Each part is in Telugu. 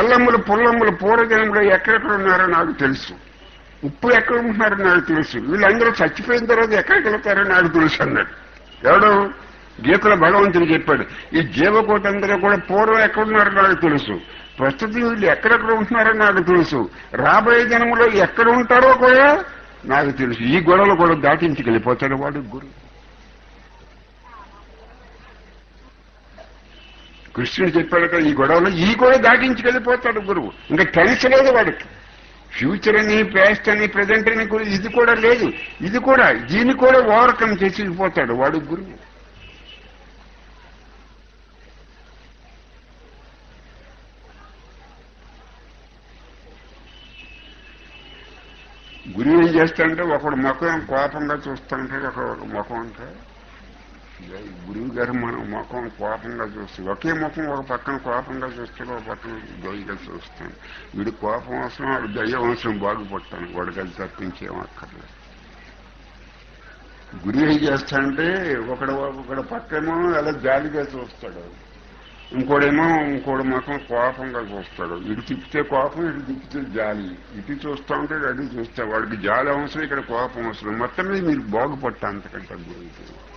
బెల్లములు పుల్లమ్మలు పూర్వజనంలో ఎక్కడెక్కడ ఉన్నారో నాకు తెలుసు. ఉప్పు ఎక్కడ ఉంటున్నారో నాకు తెలుసు. వీళ్ళందరూ చచ్చిపోయిన తర్వాత ఎక్కడికి వెళ్తారో నాకు తెలుసు అన్నాడు. ఎవడు? గీతల భగవంతుడు చెప్పాడు. ఈ జీవకోటందరూ కూడా పూర్వం ఎక్కడున్నారో నాకు తెలుసు. ప్రస్తుతం వీళ్ళు ఎక్కడెక్కడ ఉంటున్నారో నాకు తెలుసు. రాబోయే జనములో ఎక్కడ ఉంటారో కూడా నాకు తెలుసు. ఈ గొడవలు కూడా దాటించి వెళ్ళిపోతాడు వాడు గురువు. కృష్ణుడు చెప్పాడు కదా ఈ గొడవలో ఈ కూడా దాటించి వెళ్ళిపోతాడు గురువు. ఇంకా టెన్షన్ లేదు వాడికి. ఫ్యూచర్ అని ప్యాస్ట్ అని ప్రజెంట్ అని ఇది కూడా లేదు. ఇది కూడా దీన్ని కూడా ఓవర్కమ్ చేసి వెళ్ళిపోతాడు వాడు గురువు. గురువు ఏం చేస్తాడంటే ఒకడు ముఖం కోపంగా చూస్తుంటే ఒక ముఖం అంటే గురువు గారు మనం ముఖం కోపంగా చూస్తే ఒకే ముఖం ఒక పక్కన కోపంగా చూస్తాడు ఒక పక్కన దొయ్యగా చూస్తాను వీడి కోపం అవసరం వాడు దయ్య అవసరం బాగుపడతాను. వాడికి తప్పించేం అక్కర్లేదు. గురువు ఏం చేస్తాడంటే ఒకడు ఒకడు పక్కేమో అలా జాలిగా చూస్తాడు ఇంకోడేమో ఇంకోటి ముఖం కోపంగా చూస్తాడు. ఇటు తిప్పితే కోపం ఇటు తిప్పితే జాలి. ఇటు చూస్తా ఉంటే అటు చూస్తా. వాడికి జాలి అవసరం ఇక్కడ కోపం అవసరం. మొత్తం మీద మీరు బాగుపడతా అంతకంటే గురించి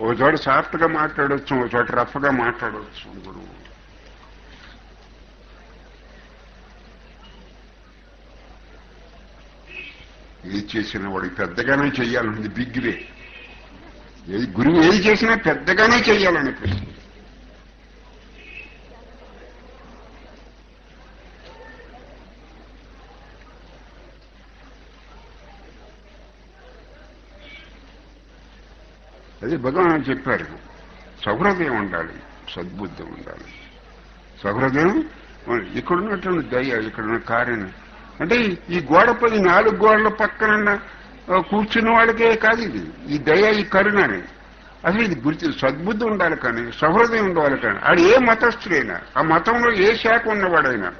ఓ చోట సాఫ్ట్గా మాట్లాడవచ్చు ఓ చోట రఫ్గా మాట్లాడవచ్చు గురువు. ఏది చేసినా వాడికి పెద్దగానే చెయ్యాలన్నది బిగ్గిదే ఏది గురువు ఏది చేసినా పెద్దగానే చెయ్యాలని అదే భగవాన్ చెప్పారు సహృదయం ఉండాలి సద్బుద్ధి ఉండాలి. సహృదయం ఇక్కడ ఉన్నటువంటి దయ ఇక్కడ ఉన్న కార్యం అంటే ఈ గోడపై నాలుగు గోడల పక్కన కూర్చున్న వాళ్ళకే కాదు ఇది. ఈ దయ ఈ కరుణని అసలు ఇది గుర్తు సద్బుద్ధి ఉండాలి కానీ సహృదయం ఉండాలి కానీ ఆడు ఏ మతస్థుడైనా ఆ మతంలో ఏ శాఖ ఉన్నవాడైనా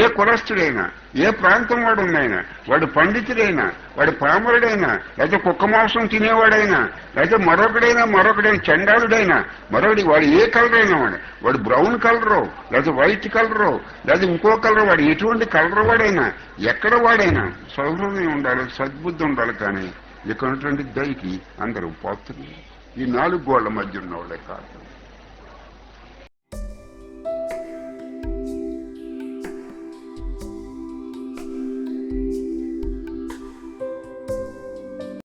ఏ కులస్థుడైనా ఏ ప్రాంతం వాడున్నైనా వాడు పండితుడైనా వాడు పామరుడైనా లేదా కుక్క మాంసం తినేవాడైనా లేదా మరొకడైనా మరొకడైనా చండాలుడైనా మరొకటి వాడు ఏ కలర్ అయినా వాడు వాడు బ్రౌన్ కలరు లేదా వైట్ కలరు లేదా ఇంకో కలర్ వాడు ఎటువంటి కలర్ వాడైనా ఎక్కడ వాడైనా సౌహృదయం ఉండాలి సద్బుద్ధి ఉండాలి కానీ ఇక్కడ ఉన్నటువంటి దయకి అందరూ పోతుంది ఈ నాలుగు గోళ్ళ మధ్య ఉన్న వాళ్ళే కాదు.